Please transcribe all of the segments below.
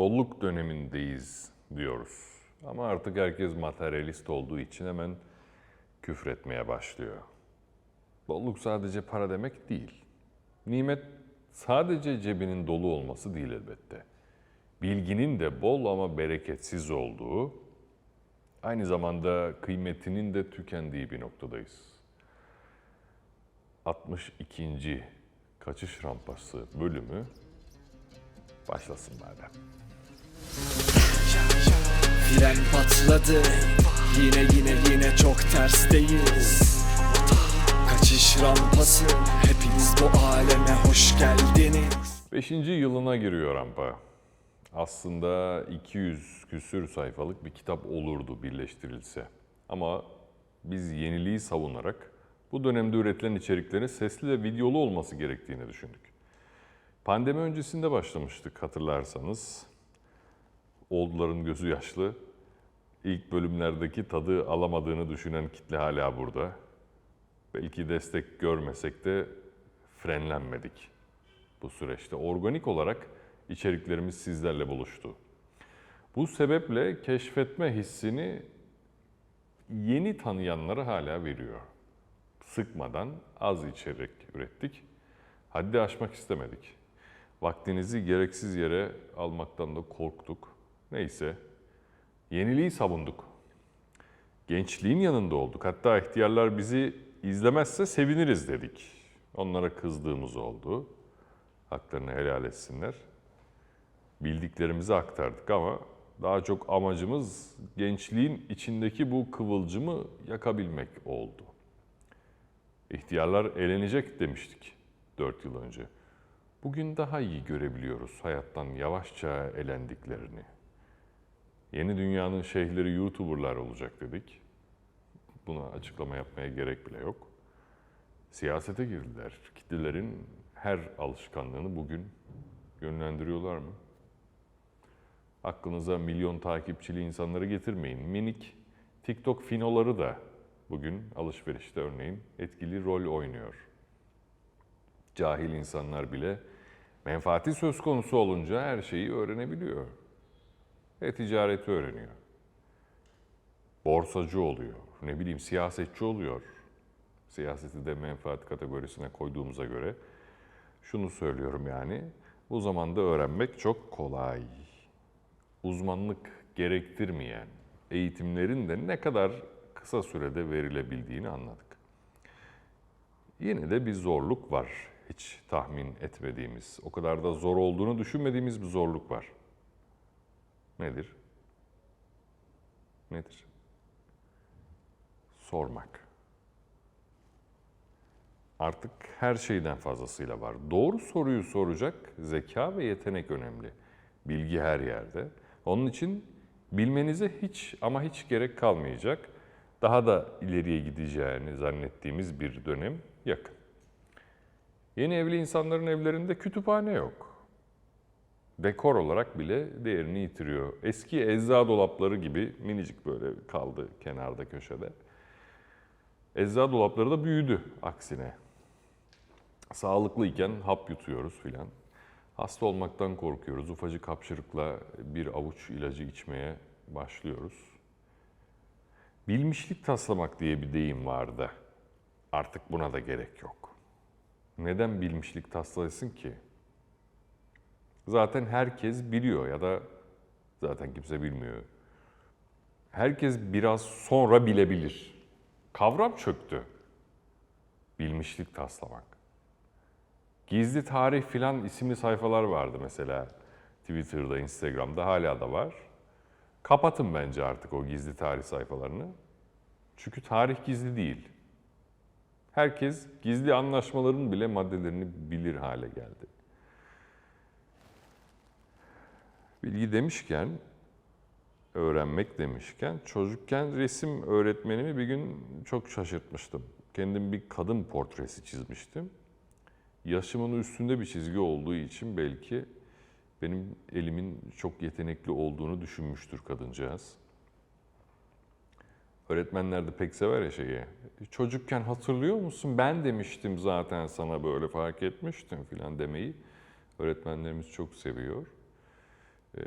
bolluk dönemindeyiz diyoruz. Ama artık herkes materyalist olduğu için hemen küfretmeye başlıyor. Bolluk sadece para demek değil. Nimet sadece cebinin dolu olması değil elbette. Bilginin de bol ama bereketsiz olduğu, aynı zamanda kıymetinin de tükendiği bir noktadayız. 62. Kaçış Rampası bölümü başlasın madem. Fren patladı Yine yine yine çok tersteyiz Kaçış rampası Hepiniz bu aleme hoş geldiniz Beşinci yılına giriyor rampa. Aslında 200 küsür sayfalık bir kitap olurdu birleştirilse. Ama biz yeniliği savunarak bu dönemde üretilen içeriklerin sesli ve videolu olması gerektiğini düşündük. Pandemi öncesinde başlamıştık hatırlarsanız. Oğulların gözü yaşlı. İlk bölümlerdeki tadı alamadığını düşünen kitle hala burada. Belki destek görmesek de frenlenmedik bu süreçte. Organik olarak içeriklerimiz sizlerle buluştu. Bu sebeple keşfetme hissini yeni tanıyanlara hala veriyor. Sıkmadan az içerik ürettik. Haddi aşmak istemedik. Vaktinizi gereksiz yere almaktan da korktuk. Neyse, yeniliği savunduk. Gençliğin yanında olduk. Hatta ihtiyarlar bizi izlemezse seviniriz dedik. Onlara kızdığımız oldu. Haklarını helal etsinler. Bildiklerimizi aktardık ama daha çok amacımız gençliğin içindeki bu kıvılcımı yakabilmek oldu. İhtiyarlar eğlenecek demiştik 4 yıl önce. Bugün daha iyi görebiliyoruz hayattan yavaşça elendiklerini. Yeni dünyanın şeyhleri YouTuber'lar olacak dedik. Buna açıklama yapmaya gerek bile yok. Siyasete girdiler. Kitlelerin her alışkanlığını bugün yönlendiriyorlar mı? Aklınıza milyon takipçili insanları getirmeyin. Minik TikTok finoları da bugün alışverişte örneğin etkili rol oynuyor. Cahil insanlar bile menfaati söz konusu olunca her şeyi öğrenebiliyor. Ve ticareti öğreniyor. Borsacı oluyor, ne bileyim siyasetçi oluyor. Siyaseti de menfaat kategorisine koyduğumuza göre şunu söylüyorum yani. Bu zamanda öğrenmek çok kolay. Uzmanlık gerektirmeyen eğitimlerin de ne kadar kısa sürede verilebildiğini anladık. Yine de bir zorluk var. Hiç tahmin etmediğimiz, o kadar da zor olduğunu düşünmediğimiz bir zorluk var. Nedir? Nedir? Sormak. Artık her şeyden fazlasıyla var. Doğru soruyu soracak zeka ve yetenek önemli. Bilgi her yerde. Onun için bilmenize hiç ama hiç gerek kalmayacak. Daha da ileriye gideceğini zannettiğimiz bir dönem yakın. Yeni evli insanların evlerinde kütüphane yok. Dekor olarak bile değerini yitiriyor. Eski ecza dolapları gibi minicik böyle kaldı kenarda köşede. Ecza dolapları da büyüdü aksine. Sağlıklıyken hap yutuyoruz filan. Hasta olmaktan korkuyoruz. Ufacık hapşırıkla bir avuç ilacı içmeye başlıyoruz. Bilmişlik taslamak diye bir deyim vardı. Artık buna da gerek yok. Neden bilmişlik taslasın ki? Zaten herkes biliyor ya da zaten kimse bilmiyor. Herkes biraz sonra bilebilir. Kavram çöktü. Bilmişlik taslamak. Gizli tarih filan isimli sayfalar vardı mesela Twitter'da, Instagram'da hala da var. Kapatın bence artık o gizli tarih sayfalarını. Çünkü tarih gizli değil. Herkes gizli anlaşmaların bile maddelerini bilir hale geldi. Bilgi demişken, öğrenmek demişken, çocukken resim öğretmenimi bir gün çok şaşırtmıştım. Kendim bir kadın portresi çizmiştim. Yaşımın üstünde bir çizgi olduğu için belki benim elimin çok yetenekli olduğunu düşünmüştür kadıncağız. Öğretmenler de pek sever ya şeyi. Çocukken hatırlıyor musun? Ben demiştim zaten sana böyle fark etmiştim filan demeyi. Öğretmenlerimiz çok seviyor. Ee,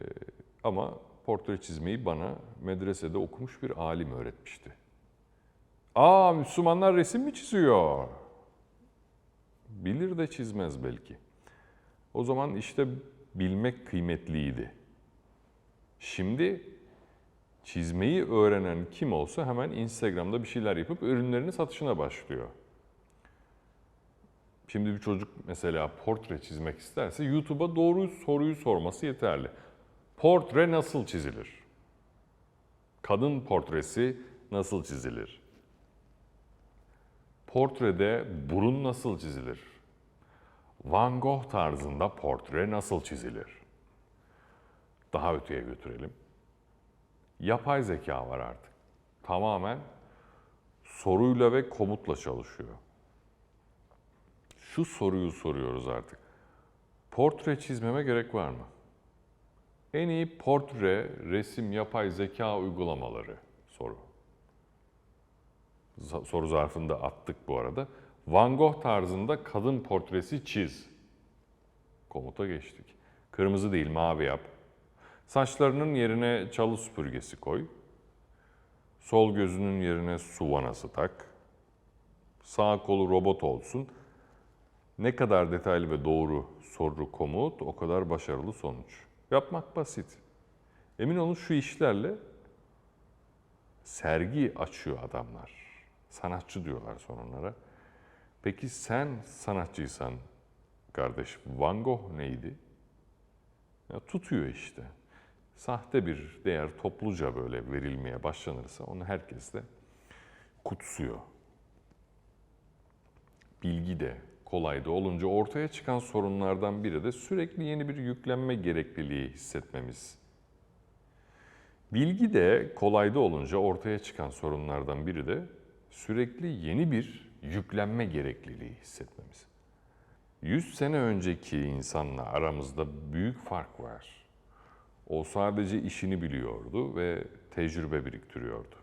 ama portre çizmeyi bana medresede okumuş bir alim öğretmişti. Aa Müslümanlar resim mi çiziyor? Bilir de çizmez belki. O zaman işte bilmek kıymetliydi. Şimdi çizmeyi öğrenen kim olsa hemen Instagram'da bir şeyler yapıp ürünlerini satışına başlıyor. Şimdi bir çocuk mesela portre çizmek isterse YouTube'a doğru soruyu sorması yeterli. Portre nasıl çizilir? Kadın portresi nasıl çizilir? Portrede burun nasıl çizilir? Van Gogh tarzında portre nasıl çizilir? Daha öteye götürelim. Yapay zeka var artık. Tamamen soruyla ve komutla çalışıyor. Şu soruyu soruyoruz artık. Portre çizmeme gerek var mı? En iyi portre, resim, yapay zeka uygulamaları soru. Soru zarfında attık bu arada. Van Gogh tarzında kadın portresi çiz. Komuta geçtik. Kırmızı değil mavi yap. Saçlarının yerine çalı süpürgesi koy. Sol gözünün yerine su vanası tak. Sağ kolu robot olsun. Ne kadar detaylı ve doğru soru komut o kadar başarılı sonuç. Yapmak basit. Emin olun şu işlerle sergi açıyor adamlar. Sanatçı diyorlar sonra onlara. Peki sen sanatçıysan kardeş Van Gogh neydi? Ya tutuyor işte. Sahte bir değer topluca böyle verilmeye başlanırsa onu herkes de kutsuyor. Bilgi de kolay da olunca ortaya çıkan sorunlardan biri de sürekli yeni bir yüklenme gerekliliği hissetmemiz. Bilgi de kolayda olunca ortaya çıkan sorunlardan biri de sürekli yeni bir yüklenme gerekliliği hissetmemiz. 100 sene önceki insanla aramızda büyük fark var. O sadece işini biliyordu ve tecrübe biriktiriyordu.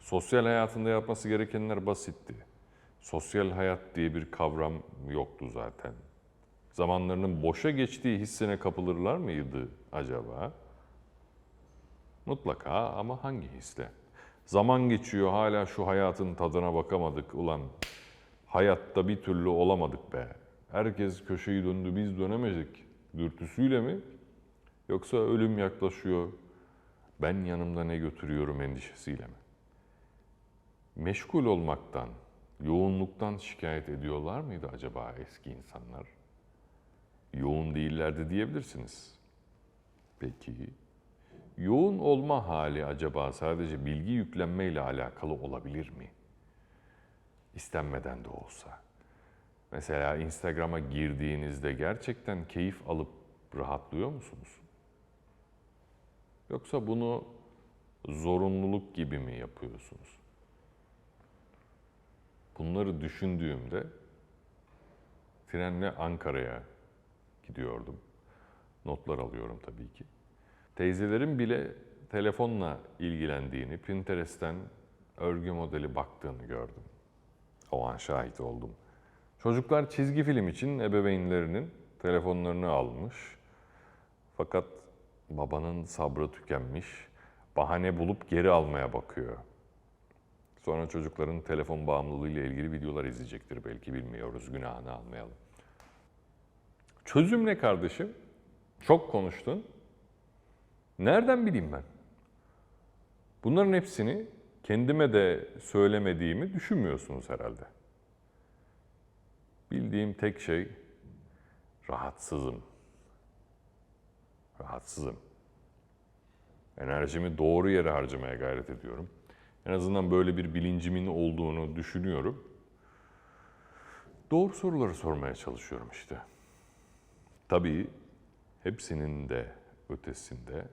Sosyal hayatında yapması gerekenler basitti. Sosyal hayat diye bir kavram yoktu zaten. Zamanlarının boşa geçtiği hissine kapılırlar mıydı acaba? Mutlaka ama hangi hisle? Zaman geçiyor hala şu hayatın tadına bakamadık ulan. Hayatta bir türlü olamadık be. Herkes köşeyi döndü biz dönemedik. Dürtüsüyle mi? Yoksa ölüm yaklaşıyor. Ben yanımda ne götürüyorum endişesiyle mi? Meşgul olmaktan, yoğunluktan şikayet ediyorlar mıydı acaba eski insanlar? Yoğun değillerdi diyebilirsiniz. Peki, yoğun olma hali acaba sadece bilgi yüklenme ile alakalı olabilir mi? İstenmeden de olsa. Mesela Instagram'a girdiğinizde gerçekten keyif alıp rahatlıyor musunuz? Yoksa bunu zorunluluk gibi mi yapıyorsunuz? Bunları düşündüğümde trenle Ankara'ya gidiyordum. Notlar alıyorum tabii ki. Teyzelerin bile telefonla ilgilendiğini, Pinterest'ten örgü modeli baktığını gördüm. O an şahit oldum. Çocuklar çizgi film için ebeveynlerinin telefonlarını almış. Fakat babanın sabrı tükenmiş. Bahane bulup geri almaya bakıyor. Sonra çocukların telefon bağımlılığı ile ilgili videolar izleyecektir belki bilmiyoruz. Günahını almayalım. Çözüm ne kardeşim? Çok konuştun. Nereden bileyim ben? Bunların hepsini kendime de söylemediğimi düşünmüyorsunuz herhalde. Bildiğim tek şey rahatsızım. Rahatsızım. Enerjimi doğru yere harcamaya gayret ediyorum. En azından böyle bir bilincimin olduğunu düşünüyorum. Doğru soruları sormaya çalışıyorum işte. Tabii hepsinin de ötesinde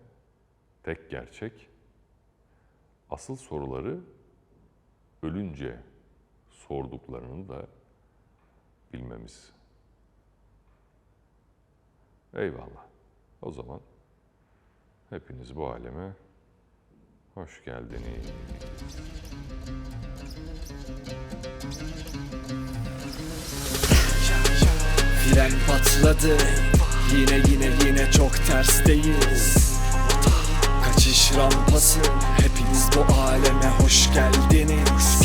tek gerçek asıl soruları ölünce sorduklarını da bilmemiz. Eyvallah. O zaman hepiniz bu aleme hoş geldiniz. Fren patladı. Yine yine yine çok tersteyiz. Kaçış rampası. Hepiniz bu aleme hoş geldiniz.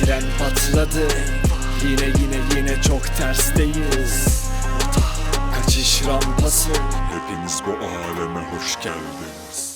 Fren patladı. Yine yine yine çok tersteyiz. Kaçış rampası. Hepiniz bu aleme hoş geldiniz.